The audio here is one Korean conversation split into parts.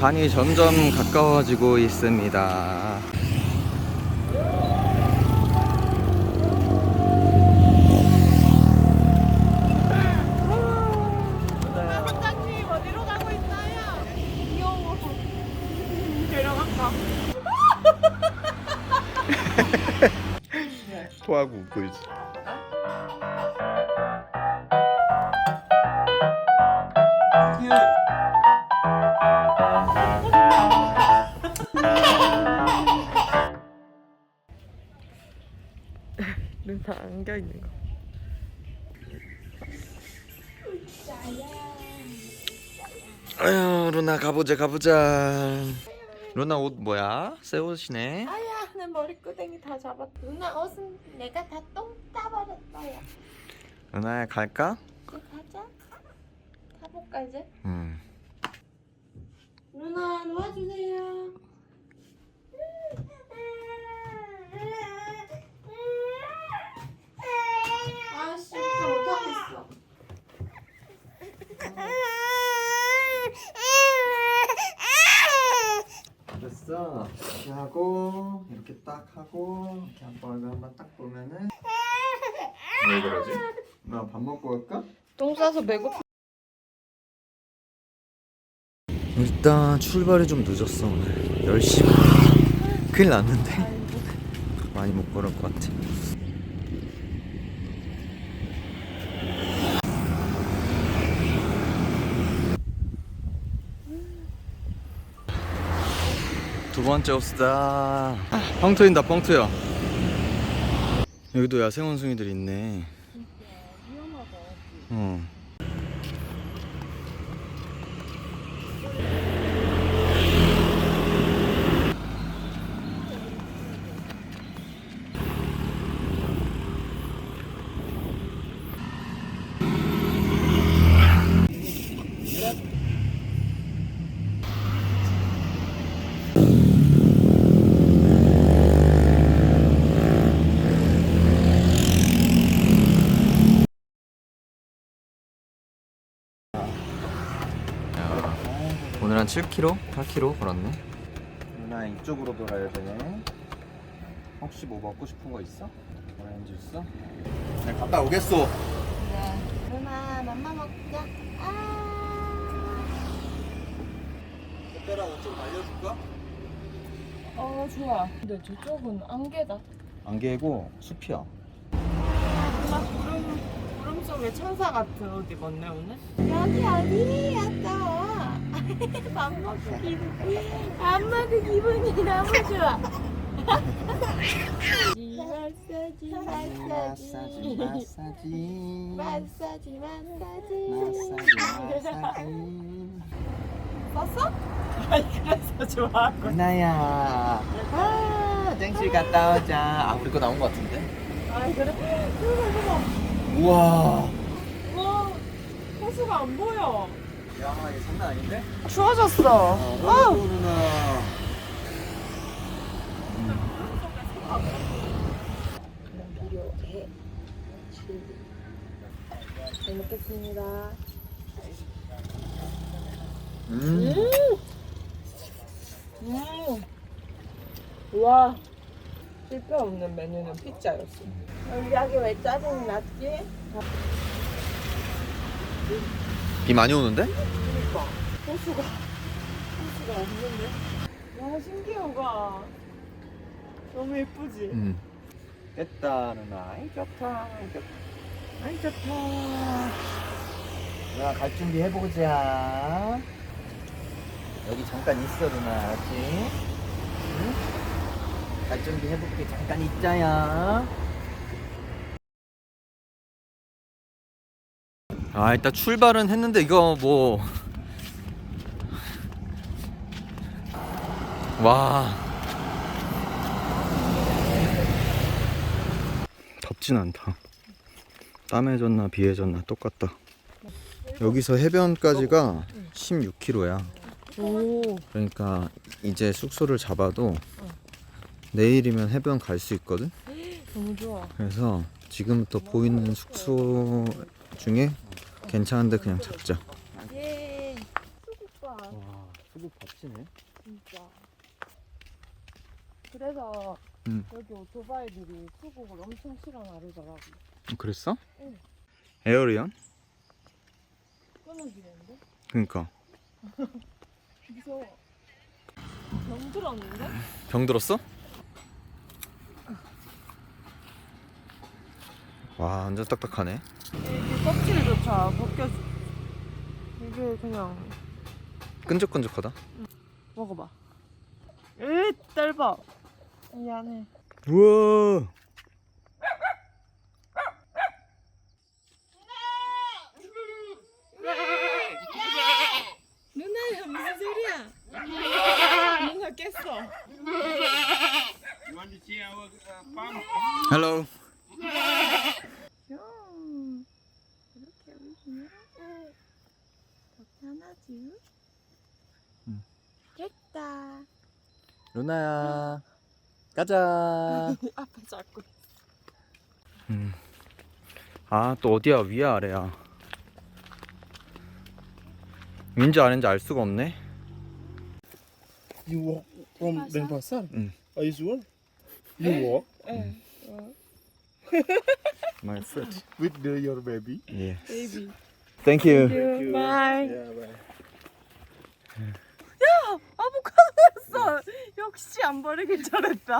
산이 점점 가까워지고 있습니다. 어디로 가고? 귀여워. 토하고 웃고 있어. 다 안겨 있는 거. 아유 루나 가보자 가보자. 루나 옷 뭐야? 새 옷이네. 아야, 내 머리끄댕이 다 잡았. 누나 옷은 내가 다 똥 따버렸어요. 루나야 갈까? 이제 가자. 가볼까 이제? 응. 누나 놓아주세요. 아씨, 진짜 못하겠어. 됐어. 이렇게 하고 이렇게 딱 하고 이렇게 한번 한번 딱 보면은 왜 그러지? 나밥 먹고 갈까? 똥 싸서 배고파. 일단 출발이 좀 늦었어 오늘 10시 큰일 났는데 많이 못 걸을 것 같아 번째 호스다. 펑 트인다 펑 트여 여기도 야생원숭이들 있네. 어. 7km? 8km 걸었네. 누나 이쪽으로 돌아야 되네. 혹시 뭐 먹고 싶은 거 있어? 오렌지 있어? 네, 갔다 오겠소. 누나, 맘마 먹자. 아. 특별한 옷좀 알려줄까? 어, 좋아. 근데 저쪽은 안개다. 안개고 숲이야. 누나 구름, 구름 속에 천사 같은 옷 입었네, 오늘? 여기 어디였어? 밥 먹고 기분, 밥 먹고 기분이 너무 좋아. 마사지, 마사지, 마사지 마사지 마사지, 마사지. 마사지 마사지 썼어? 아니, 그래서 좋아하고. 누나야 아 땡실 갔다 오자 아 우리 거 나온 거 같은데? 아, 그래? 대박, 우와. 와, 호수가 안 보여. 야 이거 장난 아닌데? 추워졌어. 어 누나. 잘 먹겠습니다. 음. 음. 와. 실패 없는 메뉴는 피자였어. 우리 여기 왜 짜증이 났지? 비 많이 오는데? 그니까. 호수가. 호수가 없는데. 와, 신기하다. 너무 예쁘지? 응 됐다 누나 아이 좋다 아이 좋다 아이 좋다 누나 갈 준비 해보자 여기 잠깐 있어 누나 알았지? 응? 갈 준비 해볼게 잠깐 있자야 아 일단 출발은 했는데 이거 뭐 와. 덥진 않다. 땀에 졌나 비에 졌나 똑같다. 여기서 해변까지가 16km야. 오. 그러니까 이제 숙소를 잡아도 내일이면 해변 갈 수 있거든. 너무 좋아. 그래서 지금부터 보이는 숙소 중에 괜찮은데 그냥 잡자. 예. 오빠. 수국 밭이네. 진짜. 그래서 음. 여기 오토바이들이 수국을 엄청 싫어 나르더라고. 그랬어? 응. 에어리언? 끊어지는데? 그니까. 무서워. 너무 들었는데? 병 들었어? 와 완전 딱딱하네. 이게 껍질조차 벗겨지. 이게 그냥 끈적끈적하다. 먹어봐. 으, 짧아. 미안해. 우와. 누나야 무슨 소리야? 누나 깼어. You want to see our uh, farm? 헬로. 뿅. 이렇게 울리면 더 편하지? 응. 됐다. 루나야. 가자. 앞에 잡고. 음. 아, 또 어디야? 위야, 아래야? 윈지 아래인지 알 수가 없네. You walk from Pasar? Denpasar? Mm. Are you sure? You walk 응. My foot. with the, your baby? 예. 베이비. Thank you. 바이. Yeah, bye. 아보카도였어. 역시 안 버리길 잘했다.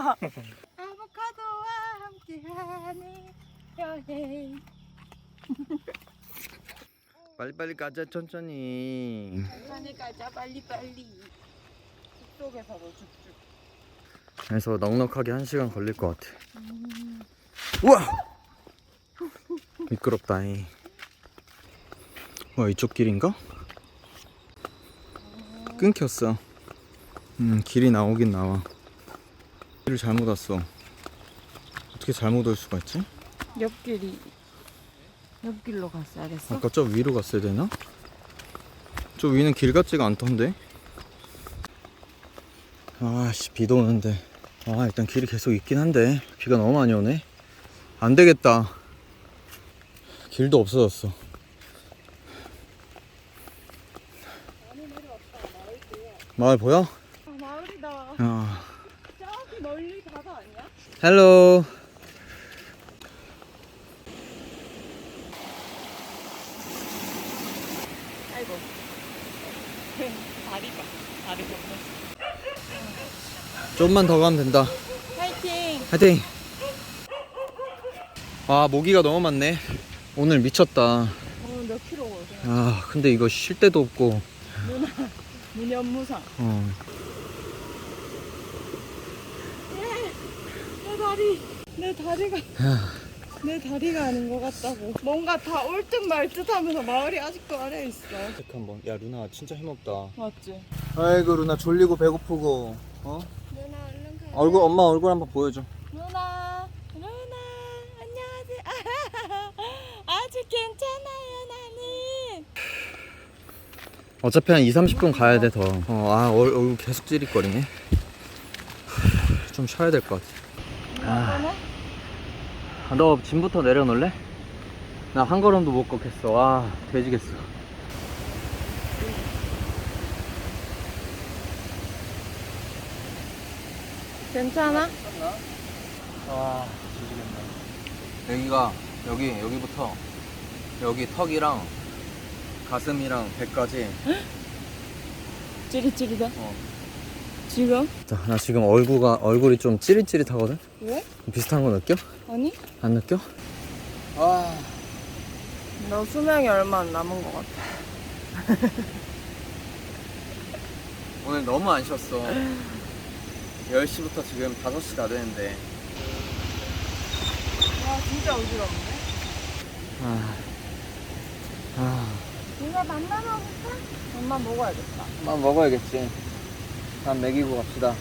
아보카도와 함께하는 여행. 빨리빨리 가자, 천천히. 천천히 가자 빨리 빨리. 숲속에서도 쭉쭉. 그래서 넉넉하게 한 시간 걸릴 것 같아. 우와! 미끄럽다. 이. 와, 이쪽 길인가? 끊겼어. 음, 길이 나오긴 나와. 길을 잘못 왔어. 어떻게 잘못 올 수가 있지? 옆길이 옆길로 갔어야 됐어. 아까 저 위로 갔어야 되나? 저 위는 길 같지가 않던데. 아씨 비도 오는데. 아 일단 길이 계속 있긴 한데 비가 너무 많이 오네. 안 되겠다. 길도 없어졌어. 마을 보여? 아, 마을이다. 아, 저기 멀리 바다 아니야? 헬로. 아이고. 다리가 다리 건너. 좀만 더 가면 된다. 파이팅. 화이팅! 아 모기가 너무 많네. 오늘 미쳤다. 오늘 몇 킬로 오세요? 아 근데 이거 쉴 데도 없고. 무념무상. 어. 내 다리. 내 다리가. 내 다리가 아닌 것 같다고. 뭔가 다 올듯 말듯 하면서 마을이 아직도 아래에 있어. 체크 한번. 야 루나 진짜 힘없다. 맞지? 아이고 루나 졸리고 배고프고. 어? 누나 얼른 가. 얼굴 엄마 얼굴 한번 보여줘. 누나, 누나, 안녕하세요. 아주 괜찮아요, 나는. 어차피 한 2, 30분 가야 돼 더. 어, 아 얼, 얼굴 계속 찌릿거리네. 좀 쉬어야 될 것 같아. 아, 너 짐부터 내려놓을래? 나 한 걸음도 못 걷겠어. 아 돼지겠어. 괜찮아? 아, 뒤지겠네. 여기가 여기 여기부터 여기 턱이랑 가슴이랑 배까지. 찌릿찌릿해? 어. 지금? 자, 나 지금 얼굴가 얼굴이 좀 찌릿찌릿하거든. 왜? 비슷한 거 느껴? 아니? 안 느껴? 아, 너 수명이 얼마 안 남은 것 같아. 오늘 너무 안 쉬었어. 10시부터 지금 5시 다 되는데. 와, 진짜 어지럽네. 아, 아, 누나 맘만 먹을까? 맘만 먹어야겠다. 밥 먹어야겠지. 밥 먹이고 갑시다.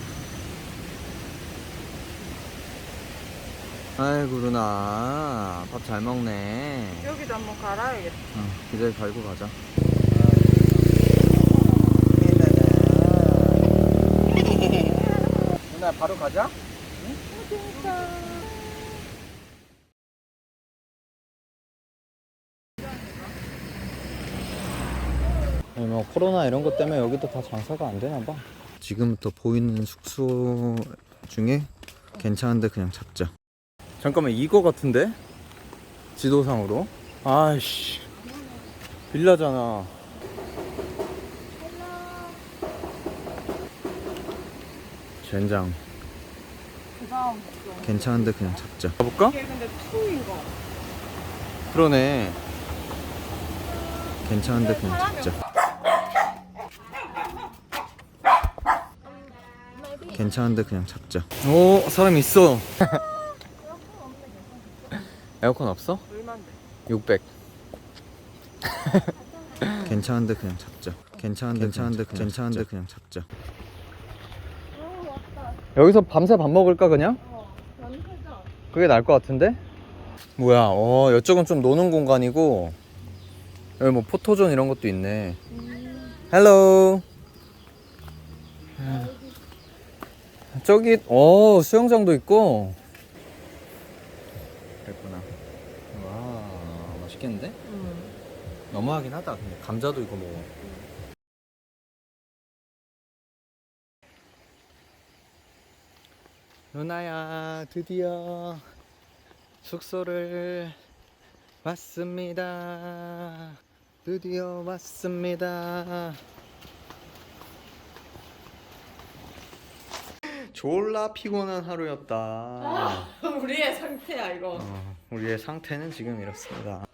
아이고 루나 밥 잘 먹네. 여기도 한번 갈아야겠다. 어, 기저귀 갈고 가자. 누나 바로 가자. 잘 어, 코로나 이런 것 때문에 여기도 다 장사가 안 되나 봐. 지금부터 보이는 숙소 중에 괜찮은데 그냥 잡자. 잠깐만 이거 같은데? 지도상으로? 아이씨. 빌라잖아. 젠장. 괜찮은데 그냥 잡자. 가볼까? 이게 근데 투인 거. 그러네. 괜찮은데 그냥 잡자. 괜찮은데 그냥 잡자. 오 사람 있어. 에어컨 없어? 얼마인데? 600. 괜찮은데 그냥 잡자. 괜찮은데 괜찮은데 그냥 괜찮은데 그냥 잡자. 여기서 밤새 밥 먹을까 그냥? 연회장. 그게 나을 것 같은데? 뭐야? 어 이쪽은 좀 노는 공간이고 여기 뭐 포토존 이런 것도 있네. 헬로. 저기 어 수영장도 있고. 그랬구나. 와 맛있겠는데? 응. 너무하긴 하다. 근데 감자도 이거 먹어. 누나야 드디어 숙소를 왔습니다. 드디어 왔습니다. 졸라 피곤한 하루였다. 우리의 상태야 이거. 어, 우리의 상태는 지금 이렇습니다.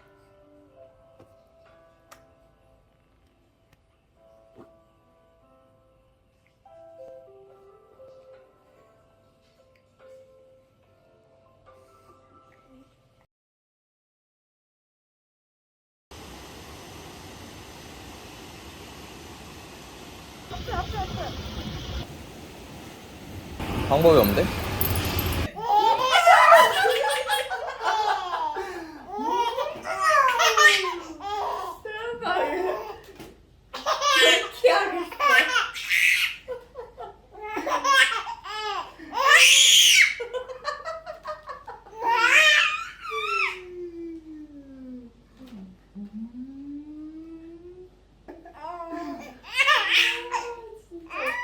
방법이 없는데?